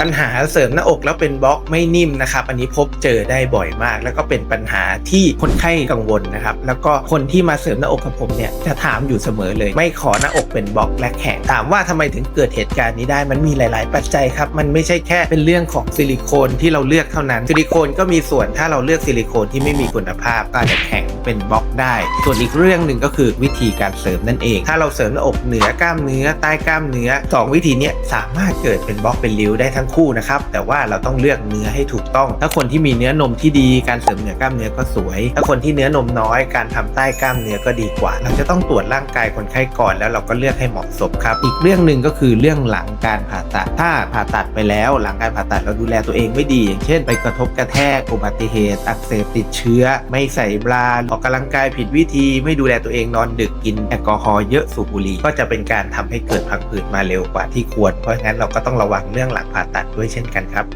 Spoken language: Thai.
ปัญหาเสริมหน้าอกแล้วเป็นบล็อกไม่นิ่มนะครับ อันนี้พบเจอได้บ่อยมาก แล้วก็เป็นปัญหาที่คนไข้กังวลนะครับ แล้วก็คนที่มาเสริมหน้าอกกับผมเนี่ยจะถามอยู่เสมอเลย ไม่ขอหน้าอกเป็นบล็อกและแข็งถามว่าทำไมถึงเกิดเหตุการณ์นี้ได้มันมีหลาย ๆ ปัจจัยครับมันไม่ใช่แค่เป็นเรื่องของซิลิโคนที่เราเลือกเท่านั้นซิลิโคนก็มีส่วนถ้าเราเลือกซิลิโคนที่ไม่มีคุณภาพก็อาจจะแข็งเป็นบล็อกได้ ส่วนอีกเรื่องหนึ่งก็คือวิธีการเสริมนั่นเอง ถ้าเราเสริมหน้าอกเหนือกล้ามเนื้อใต้กล้ามเนื้อสองวิธีนี้สามารถเกิดเป็นบล็อกเป็นริ้วได้ทั้งคู่นะครับ แต่ว่าเราต้องเลือกเนื้อให้ถูกต้อง ถ้าคนที่มีเนื้อนมที่ดีการเสริมเหนือกล้ามเนื้อก็สวย ถ้าคนที่เนื้อนมน้อยการทำใต้กล้ามเนื้อก็ดีกว่า เราจะต้องตรวจร่างกายคนไข้ก่อนแล้วเราก็เลือกให้เหมาะสมครับ อีกเรื่องหนึ่งก็คือเรื่องหลังการผ่าตัด ถ้าผ่าตัดไปแล้วหลังการผ่าตัดเราดูแลตัวเองไม่ดี อย่างเช่น ไปกระทบกระแทกอุบัติเหตุอักเสบติดเชื้อ ไม่ใส่บราออกกำลังกายผิดวิธี ไม่ดูแลตัวเองนอนดึกกินแอลกอฮอล์เยอะสูบบุหรี่ก็จะเป็นการทำให้เกิดพังผืดมาเร็วกว่าที่ควรเพราะงั้นเราก็ต้องระวังเรื่องหลังผ่าตัดด้วยเช่นกันครับ